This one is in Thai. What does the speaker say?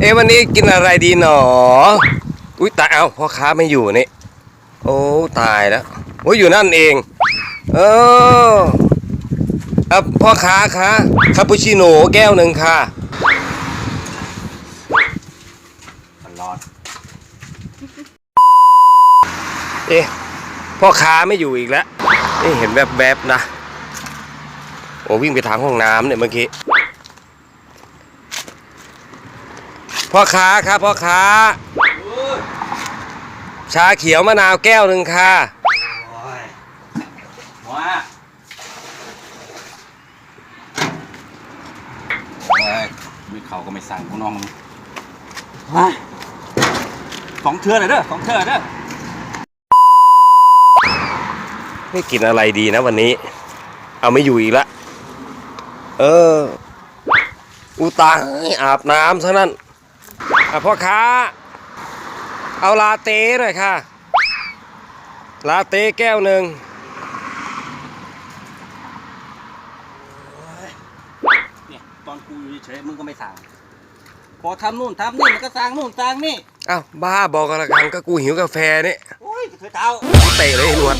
เอ๊ะวันนี้กินอะไรดีหนอ อุ้ยตายเอาพ่อค้าไม่อยู่นี่ โอ้ตายแล้วโอ้ยอยู่นั่นเอง เออเอะพ่อค้าคะคาปูชิโน่แก้วหนึ่งค่ะตลอดเอ๊ะพ่อค้าไม่อยู่อีกแล้วนี่เห็นแวบๆนะ โอ้วิ่งไปทางห้องน้ำเนี่ยเมื่อกี้ พ่อค้าครับพ่อค้า ชาเขียวมะนาวแก้วหนึ่งค่ะโอ้ยว้าโอ้ยมีเขาก็ไม่สั่งกูน้องมึงว้าสองเทือหน่อยเด้อสองเทือหน่อยเด้อไม่กินอะไรดีนะวันนี้ เอาไม่อยู่อีกละ เออ อุตายอาบน้ำซะนั่นอะ พ่อค้า เอาลาเต้หน่อยค่ะ ลาเต้แก้วหนึ่งเนี่ยตอนกูอยู่เฉยๆมึงก็ไม่สั่งพอทำนู่นทำนี่มันก็สั่งนู่นสั่งนี่อ้าวบ้าบอกกันละกันก็กูหิวกาแฟนี่โอ้ยเธอเท้าเตะเลยไอ้หนวด